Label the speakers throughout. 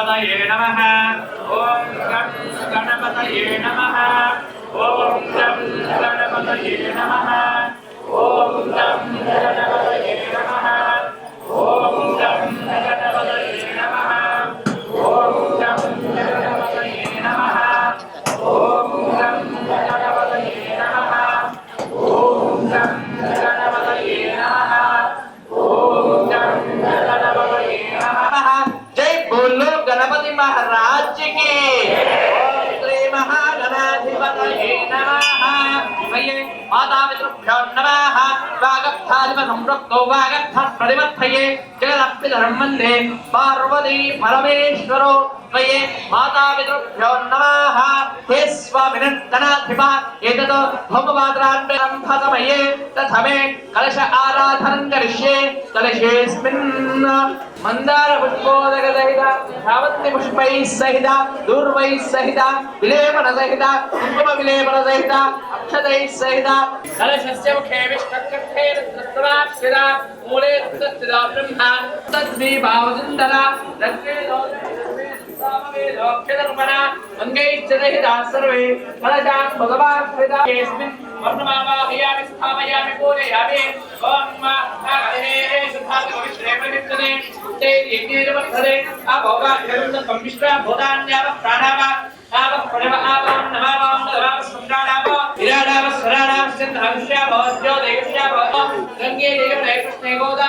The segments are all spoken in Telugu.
Speaker 1: గణపతయే నమ. ఓం గం గణపతయే నమ. ఓం గం గణపతయే నమ. ఓం గం గణపతయే महाराज के श्री महागणाधिपतये नमः मये मातापितृभ्यो नमः वागर्थाधिपसंरक्तो वागर्थः प्रतिबद्धये जगदप्पितरं वन्दे पार्वती परमेश्वरो त्वये मातापितृभ्यो नमः। हे स्वामिनन्दनाधिप, एतत् भौमपात्रान्वयम्भसमये तथमे कलश आराधनं करिष्ये। कलशेऽस्मिन् मन्दारपुष्पोदकसहित धावन्तिपुष्पैः सहित दूर्वैः सहित विलेपनसहित, कुङ्कुमविलेपनसहित अक्षतैः सहित कलशस्य मुखे विष्णुकण्ठे रुद्रस्वराक्षिरा मूले रुद्रस्थिता ब्रह्मा सामवेदोक्षधर्मणा अङ्गैश्चते हि दाः सर्वे फलशान् भगवान् कृता येऽस्मिन् वर्णमावाहयामि स्थापयामि पूजयामि ॐ मा कलनेरे शुद्धात् पवित्रे पवित्रने तैर्यज्ञैर्वर्धने आभोगाभ्यन्तं सम्मिश्रा भूतान्याव प्राणाव आव प्रणव आवां नमावां नमाव स्मृणाव विराडाव स्वराडाव सिन्धहंस्या, भवत्यो देवस्या भवतो गङ्गे देव नैकृष्णे गोदा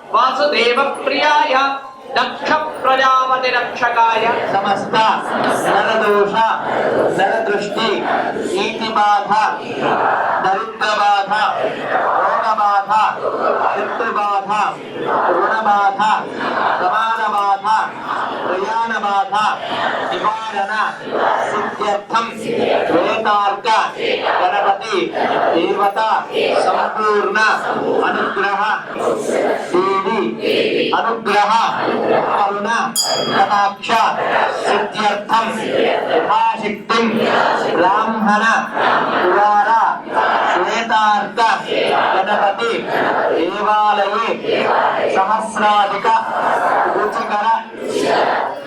Speaker 1: वासुदेव प्रियाय दक्ष प्रजापति रक्षकाय
Speaker 2: समस्त नरदोष, नरदृष्टि, नीतिबाधा, दरिद्रबाधा बाधा पितृबाधा, ऋणबाधा समानबाधा प्रयाणबाधा బాధ రుణ బాధ సమాన బాధ ప్రయాణ బాధ నివారణ సిద్ధ్యర్థం శ్వేతార్క గణపతి దేవత సంపూర్ణ అనుగ్రహ దేవి అనుగ్రహ కరుణ కటాక్ష సిద్ధ్యర్థం యథాశక్తిం బ్రాహ్మణ కుమార శ్వేతార్క గణపతి దేవాలయే సహస్రాధిక రుచికర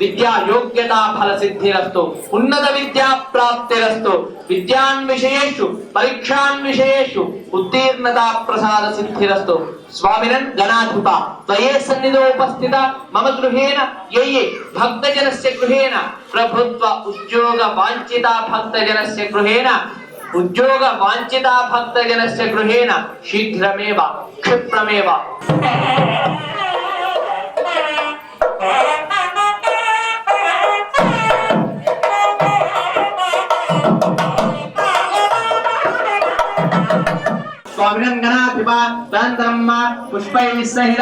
Speaker 1: విద్యా యోగ్యతా ఫల సిద్ధిరస్తు ఉన్నత విద్యా ప్రాప్తిరస్తు విద్యాన్ విషయేషు పరీక్షాన్ విషయేషు ఉత్తీర్ణతా ప్రసాద సిద్ధిరస్తు స్వామినన్ గణాధిప త్వయే సన్నిధో ఉపస్థిత మమ గృహేణ ఏ ఏ భక్తజనస్య గృహేణ ప్రభుత్వ ఉద్యోగ వాంఛిత భక్తజనస్య గృహేణ ఉద్యోగ వాంఛిత భక్తజనస్య గృహేణ శీఘ్రమేవ క్షిప్రమేవ
Speaker 3: स्वामिनन्दनाधिपा तान् धर्म
Speaker 4: पुष्पैः सहित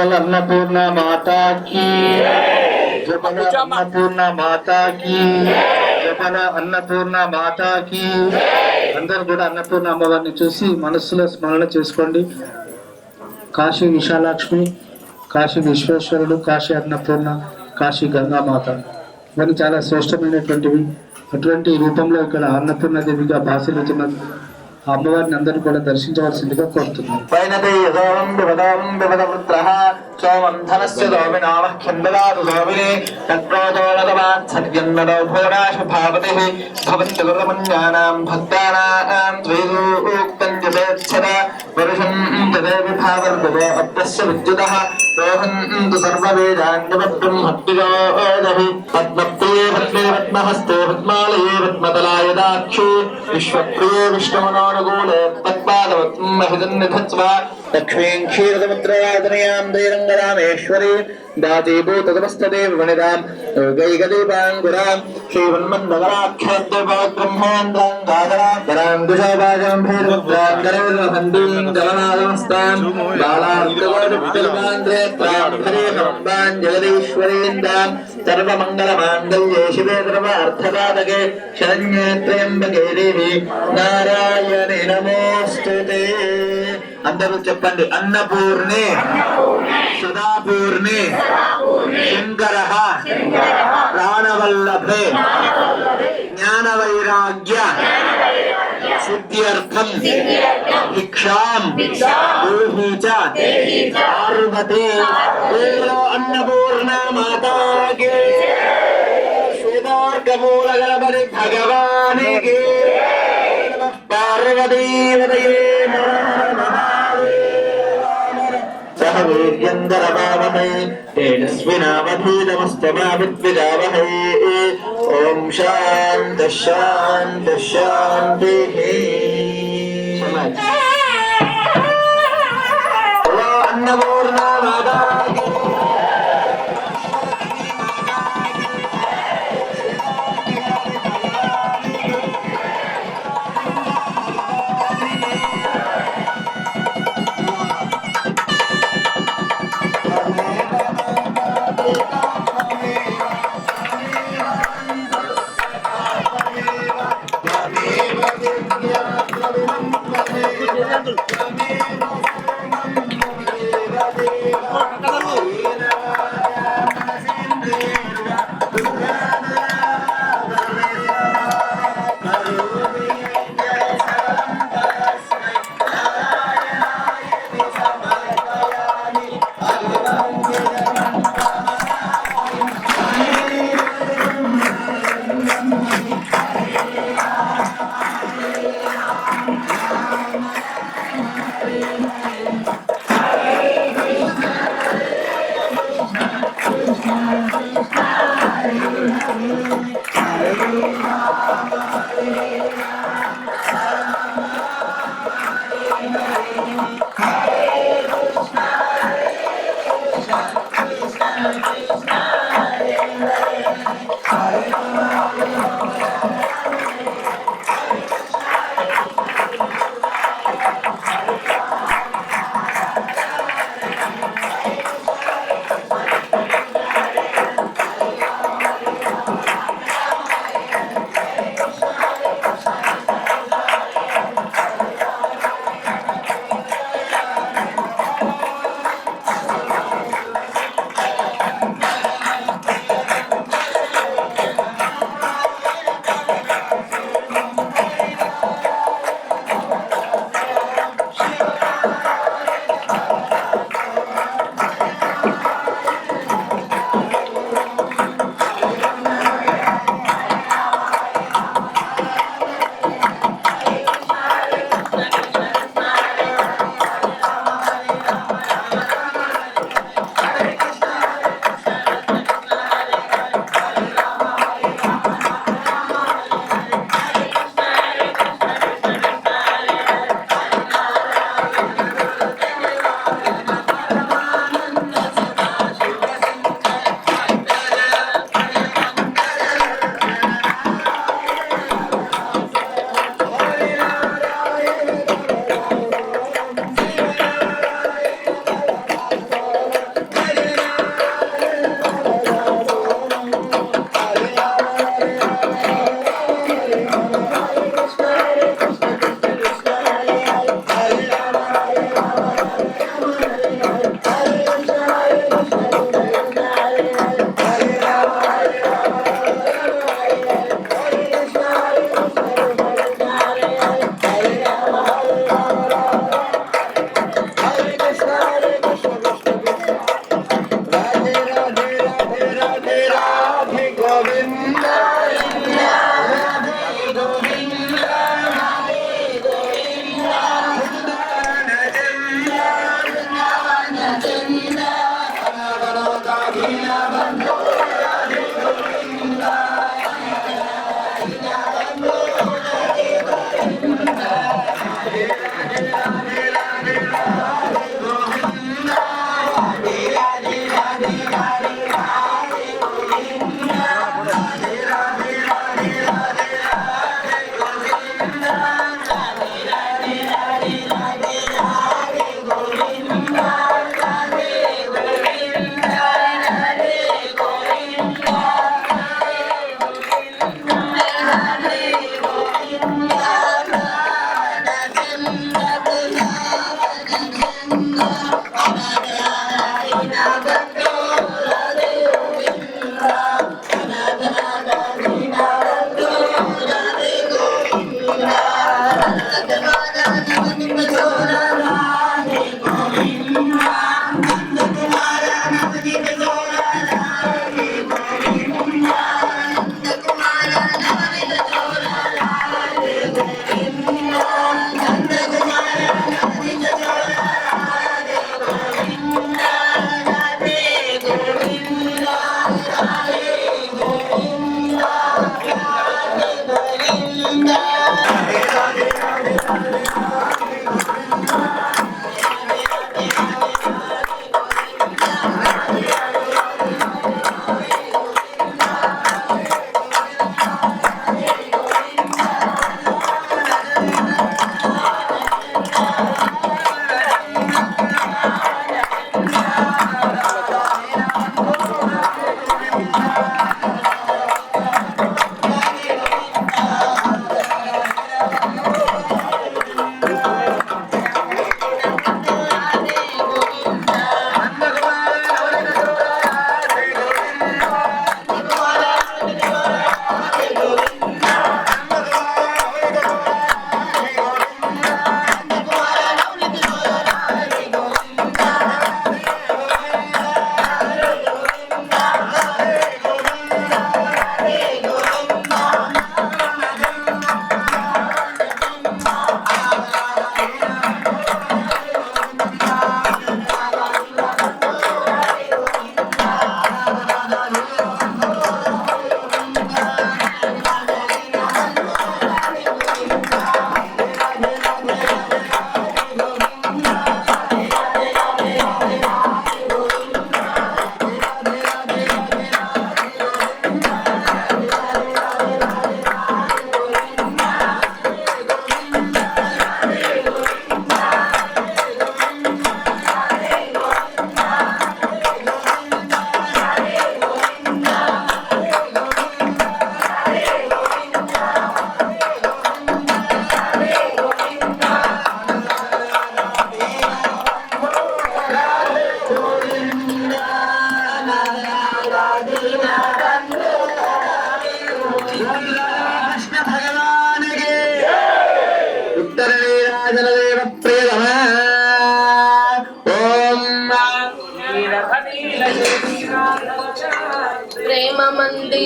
Speaker 4: జగల్ అన్నపూర్ణ మాతాకి జపల అన్నపూర్ణ మాతాకి జపల అన్నపూర్ణ మాతాకి అందరు కూడా అన్నపూర్ణ అమ్మవారిని చూసి మనస్సులో స్మరణ చేసుకోండి. కాశీ విశాలక్ష్మి కాశీ విశ్వేశ్వరుడు కాశీ అన్నపూర్ణ కాశీ గంగామాత. ఇవన్నీ చాలా శ్రేష్టమైనటువంటివి. అటువంటి రూపంలో ఇక్కడ అన్నపూర్ణ దేవిగా భాషలుతున్నది అమ్మవారిని అందరూ కూడా దర్శించవలసిందిగా కోరుతున్నాను.
Speaker 2: భక్తానాం ద్వైతూక్తం జపేచ్చద వరుషం తదేవి భావర్గవో అప్యస్య విద్యుతः రోహन्तు సర్వవేదాన్యవబ్రహ్మద్విజోదహి పద్మప్రియే పద్మే పద్మహస్తే పద్మాలయే పద్మతలాయదాక్షే విశ్వప్రియే విష్ణుమనోనుకూలే తత్పాదవత్ం మహిదన్నిధత్స్వ లక్ష్మీం క్షీరసముద్రయాతనయాం ధైరంగరామేశ్వరీ దాతీభూతమస్తదేవ వనిదాం యోగైకదీపాంకురాం శ్రీమన్మన్నగరాఖ్యాద్యబ్రహ్మాండాం గాదరాం గమనాదమస్తాం బాలాంధ్రేత్రాం హరేహంబాం జగదీశ్వరీందాం సర్వమంగళమాంగళ్యే శివే సర్వార్థసాధకే శరణ్యే త్రయంబకే దేవి నారాయణి నమోస్తుతే అందరూ చెప్పండి అన్నపూర్ణే సదాపూర్ణే శంకర ప్రాణవల్లభే జ్ఞానవైరాగ్య సిద్ధ్యర్థం सिद्ध्यर्थम भिक्षाम। देवी च पार्वते। अन्नपूर्णा माता के। वेदार्कमूल गणपति भगवान के। पार्वती हृदये वीर्यन्दरवावहै ஓம் சாந்த சாந்த சாந்தி
Speaker 3: அன்னபூர்ணா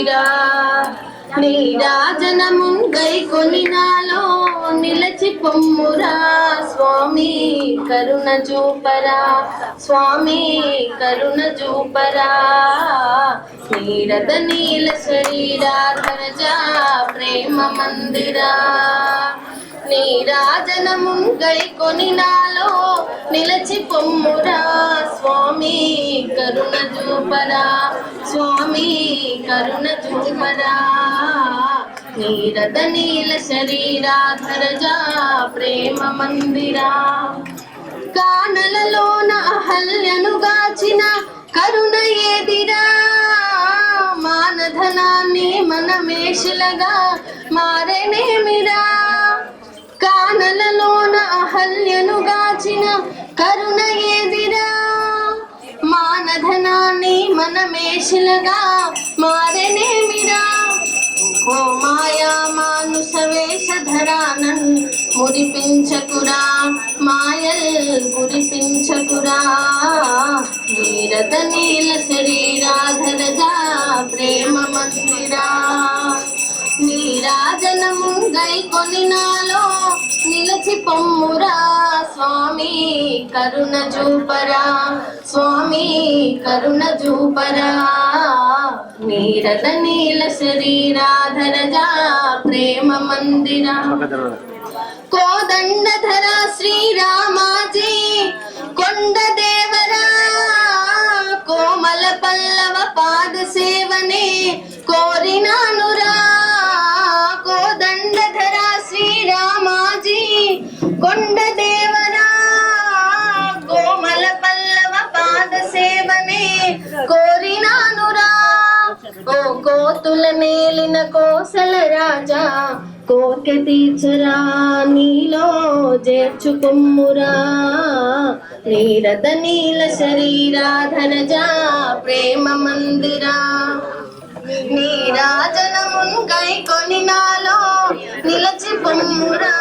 Speaker 3: మందిరా నీరాజనమున్ గై కొనినాలో నిలచి పొమ్మురా స్వామి కరుణ చూపరా స్వామి కరుణ చూపరా. నీరద నీల శరీరా శరీరాధరజా ప్రేమ మందిరా. నీ నీరాజనమున్ గై కొనినాలో నిలచి పొమ్మురా. స్వామి కరుణ చూపరా. స్వామి కరుణ చూపరా. నీరద నీల శరీరా ధరజా ప్రేమ మందిరా. కానలలోన అహల్యను గాచిన కరుణ ఏదిరా. మానధనాన్ని మనమేషులగా మారెనేమిరా. కరుణ ఏదిరా మానధనాన్ని మనమేషులుగా మారనేమిరా? ఓ మాయా మానుష వేషధరానన్ మురిపించకురా. మాయల్ మురిపించకురా. నీరద నీల శరీరాధరజా ప్రేమ మందిరా. నీరాజనము గై కొనినాలో నిలచి పొమ్మురా స్వామి కరుణ చూపరా స్వామి కరుణ చూపరా. నీరద నీల శరీరాధరజా ప్రేమ మందిర. కోన కోదండధర శ్రీరామాజీ కొండ దేవరా. కోమల పల్లవ పాద సేవనే కోరినానురా. కోరినానురా. ఓ కోతుల మేలిన కోసల రాజా కోర్కె తీర్చరా నీలో చేర్చుకుమ్మురా నీరత నీల శరీరాధరజా ప్రేమ మందిరా. నీరాజనమున్ కై కొని నాలో నిలచి పొమ్మురా.